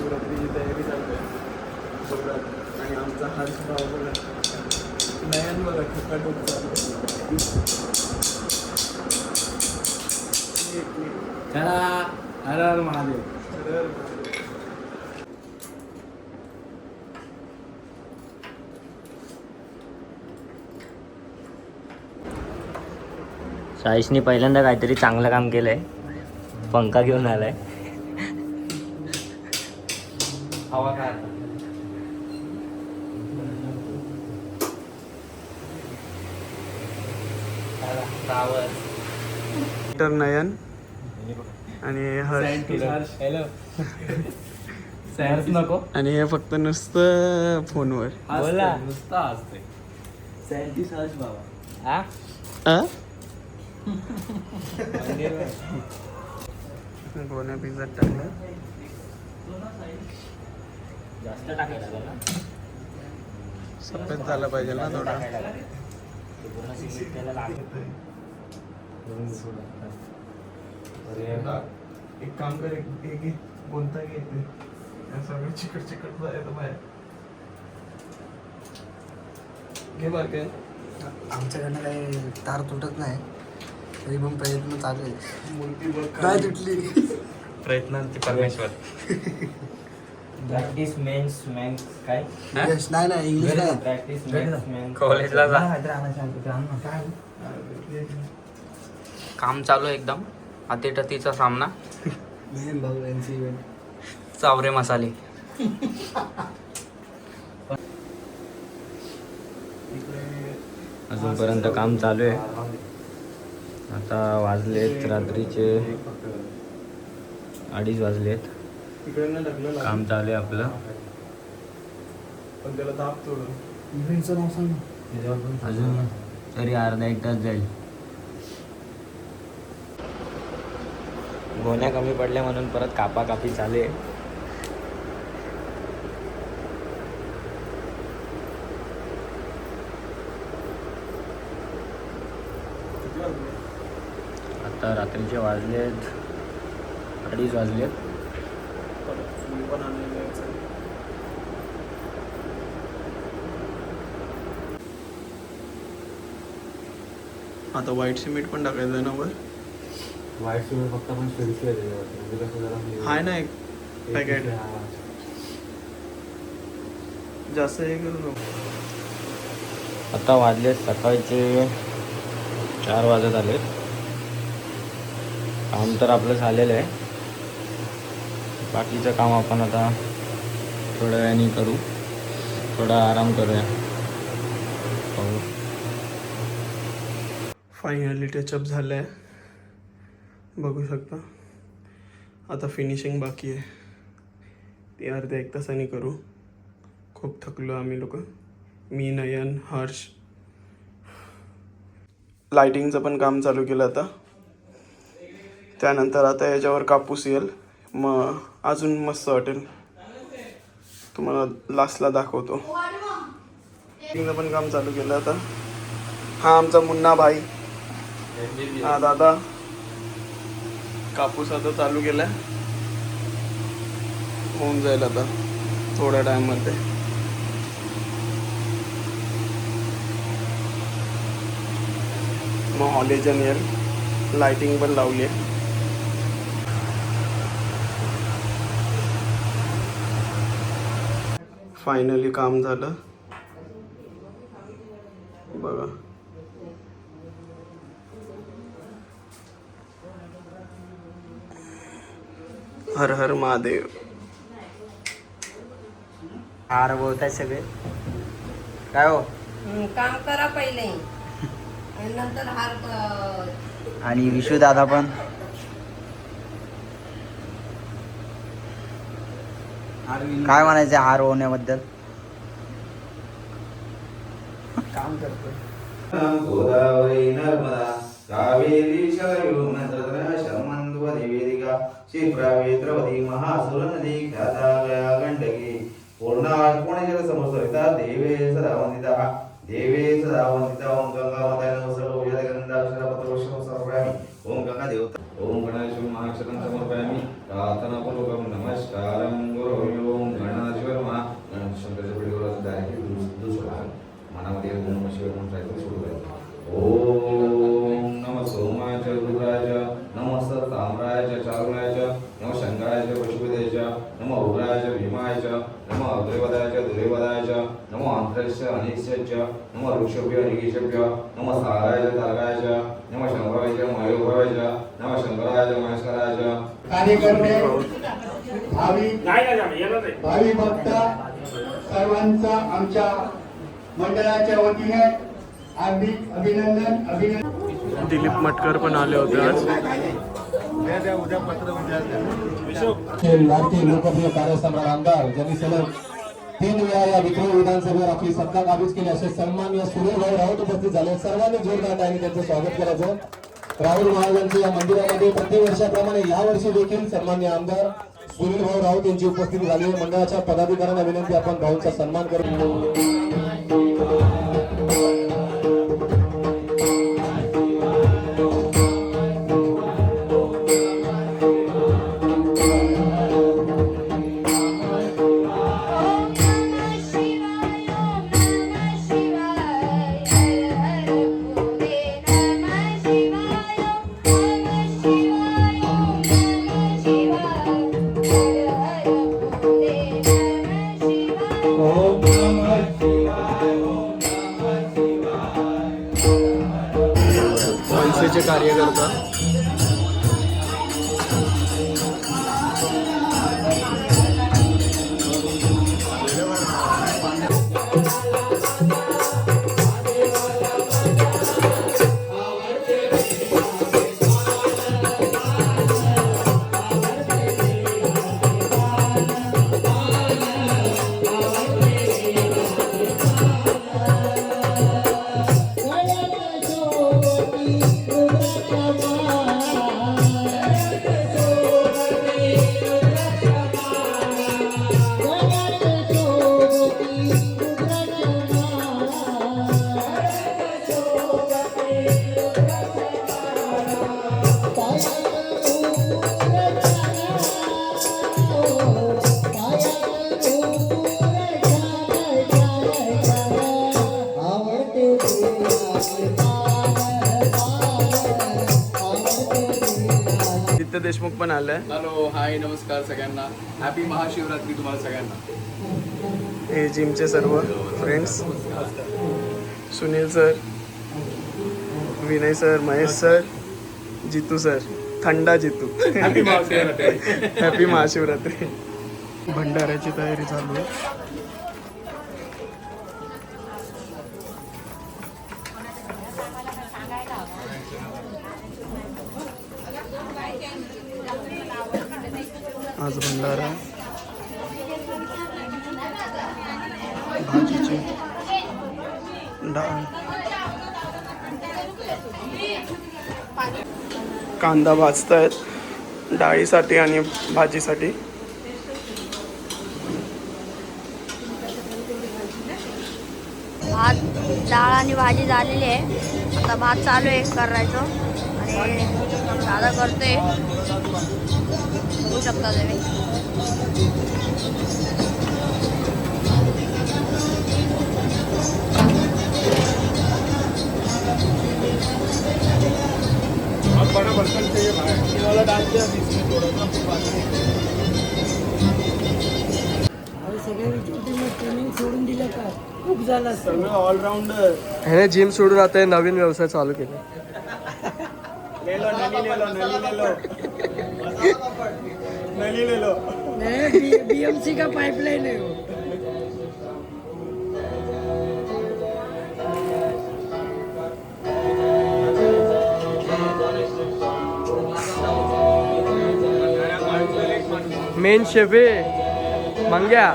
शिवरात्रीची तयारी चालू आहे जोरात आणि आमचा हर्ष भाव बघा नयन बघा ठोकाठोक चालू आहे. एक मिनिट. चला हर हर महादेव तर महादेव. साईशनी पहिल्यांदा काहीतरी चांगलं काम केलंय पंखा घेऊन आलाय हवा काय तर नयन आणि हर्ष. हॅलो नको. आणि हे फक्त नुसतं फोनवर. बोला. नुसता असते सायंटिस्ट हर्ष बाबा आ? आ? गोण्या पिझ्झा टाकलं. जास्त टाकायला लागेल ना? सफेद झालं पाहिजे ना थोडा. पूर्ण सिमेंट त्याला लागेल. एक काम कर एक घे घे कोणता घे सगळं चिकट चिकट येतं बाहेर. घे बर काय आमच्याकडनं काही तार तुटत नाही. तरी पण प्रयत्न चालू आहे. मुलगी बघ काय तुटली? प्रयत्नांचे परमेश्वर. प्रॅक्टिस मेन्स मॅन काय? यश नाही नाही इंग्लिश नाही. प्रॅक्टिस मेन्स मॅन कॉलेजला जा. काम चालू आहे एकदम. अतिटतीचा सामना. मेन भाऊ यांची इव्हेंट चावरे मसाले. अजूनपर्यंत काम चालू आहे. आता वाजलेत रात्रीचे. अडीच वाजलेत. इकडे ना ढकलं लागलं. काम चालू आहे आपलं. पण त्याला दाब थोडं. इव्हेंटचं नाव सांग. ना अजून तरी अर्धा एक तास जाईल. गोण्या कमी पडल्या म्हणून परत कापा कापी चालू आहे. किती वाजले आता रात्रीचे वाजलेत. अडीच वाजलेत. पण आणायला यायचं. आता व्हाईट सिमेंट पण टाकायचं आहे ना वर? वाईट सिमेंट फक्त आपण स्पेन्सी आहे त्याच्यावरती म्हणजे कसं जरा हे- हाय ना एक पॅकेट हा. जास्त हे करू नको. आता वाजलेत सकाळचे चार वाजत आलेत. काम तर आपलं झालेलं आहे. बाकीचं काम आपण आता थोड्या वेळाने करू. थोडा आराम करूया. पाहू. फायनली टचअप झालं आहे बघू शकता. आता फिनिशिंग बाकी आहे. ती अर्ध्या एक तासाने करू. खूप थकलो आम्ही लोक. मी नयन हर्ष. लायटिंगचं पण काम चालू केलं आता. त्यानंतर आता याच्यावर कापूस येईल. मग अजून मस्त वाटेल. तुम्हाला लास्टला दाखवतो. पण काम चालू केलं आता. हा आमचा मुन्ना भाई. हा दादा. कापूस आता चालू केलाय. होऊन जाईल आता थोड्या टाइममध्ये. मग हॉलेजन येईल लाइटिंग पण लावली आहे. फायनली काम झालं. बघा. हर हर महादेव. हार बोलताय सगळे. काय हो? हं, काम करा पहिले. आणि नंतर हार आणि विशू दादा पण? काय म्हणायचं हार होण्याबद्दल गोदावरी नर्मदा कावेरी शर्मन्वदिवेदिका क्षिप्रावे द्रवती महासुर नदी ख्याता गया गंडकी पूर्णा पुण्यजल समर्थिता देवे सदा वंदिता देवे सदा वंदिता ओम गंगा माता नमः सर्व गंधाक्षर पत्रवशम समर्पयामि ओम गंगा देवता ओम गणेश महाक्षरं समर्पयामि प्रार्थना पूर्वकं नमस्कारं कार्यकर्ते भावी भावी भक्त सर्वांचा आमच्या मंडळाच्या वतीने हार्दिक अभिनंदन अभिनंदन. दिलीप मटकर पण आले होते आज. लाडके लोकप्रिय कार्यसम्राट आमदार ज्यांनी सलग तीन वेळा या विक्रोळ विधानसभेवर आपली सत्ता काबीज केली. असे सन्माननीय सुनील भाऊ राऊत उपस्थित झाले. सर्वांनी जोरदार टाळ्यांनी त्यांचं स्वागत करायचं राहुल महाराजांच्या या मंदिरामध्ये प्रतिवर्षाप्रमाणे या वर्षी देखील सन्मान्य आमदार सुनील भाऊ राऊत यांची उपस्थिती झाली मंडळाच्या पदाधिकाऱ्यांना विनंती आपण भाऊंचा सन्मान करू. देशमुख पण आलाय. हॅलो हाय नमस्कार सगळ्यांना. हॅपी महाशिवरात्री तुम्हाला सगळ्यांना. हे जिमचे सर्व friends Sunil sir Vinay sir Mahesh sir Jitu sir थंडा जितू. हॅपी महाशिवरात्री. हॅपी महाशिवरात्री. भंडाऱ्याची तयारी चालू आहे. आज भंडारा भाजीची डाळ. कांदा भाजतायत डाळीसाठी आणि भाजीसाठी. भात डाळ आणि भाजी झालेली आहे. आता भात चालू आहे करायचं. आणि साधा करतोय. बघू शकता तुम्ही. ऑलराऊंडर ह्याने जिम सोडून आता नवीन व्यवसाय चालू केला. लेलो नली लेलो बीएमसी का पाइपलाइन है. वो मेन शेफ आहे. मंग्या.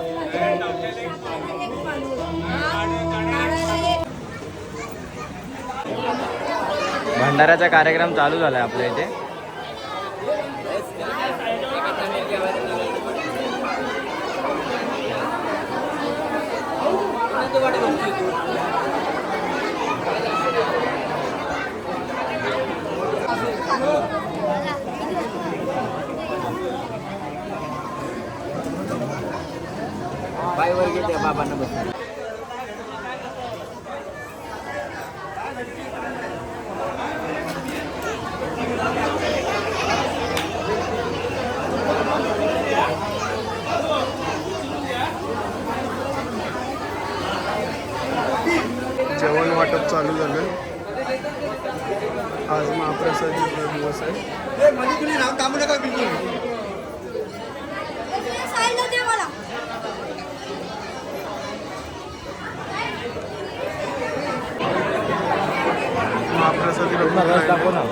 भंडाऱ्याचा कार्यक्रम चालू झालाय आपल्या इथे. बाय वर घेते बाबा नमस्कार चालू झालं. आज महाप्रसादीचा दिवस आहे महाप्रसादी लवकर रस दाखव ना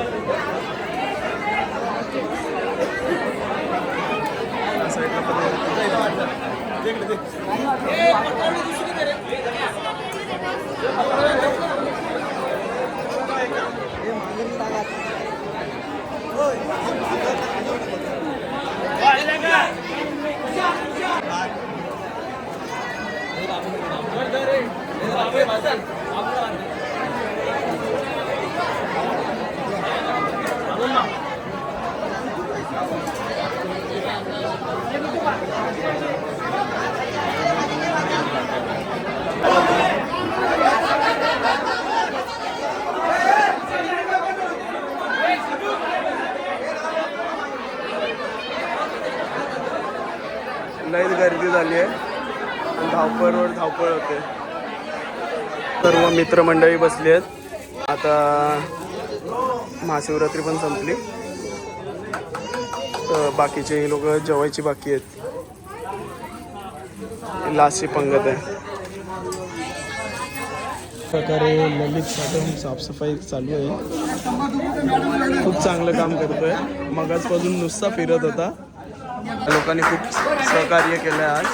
या साईडला पण लईच गर्दी झाली आहे धावपळवर धावपळ होते. सर्व मित्रमंडळी बसली आहेत. आता महाशिवरात्री पण संपली. तर बाकीचे लोक जेवायची बाकी आहेत. लास्टची पंगत आहे. प्रकारे ललित साठवून साफसफाई चालू आहे. खूप चांगलं काम करतोय. मगाचपासून नुसता फिरत होता. लोकांनी खूप सहकार्य केलं आज.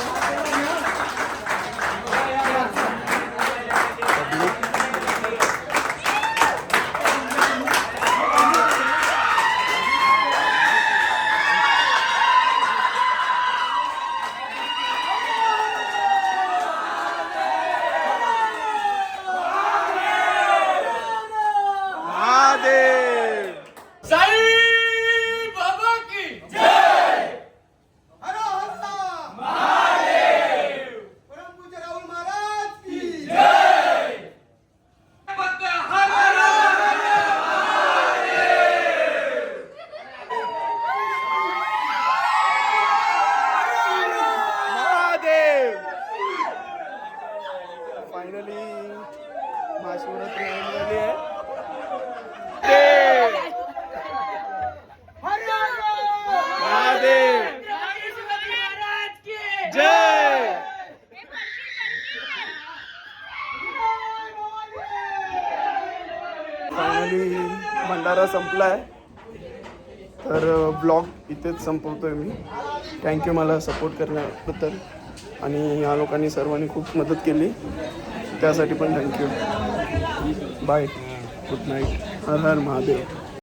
जय! फायनली भंडारा संपलाय. तर ब्लॉग इथेच संपवतोय मी. थँक्यू मला सपोर्ट करण्याबद्दल. आणि या लोकांनी सर्वांनी खूप मदत केली. त्यासाठी पण thank you bye good night हर हर महादेव.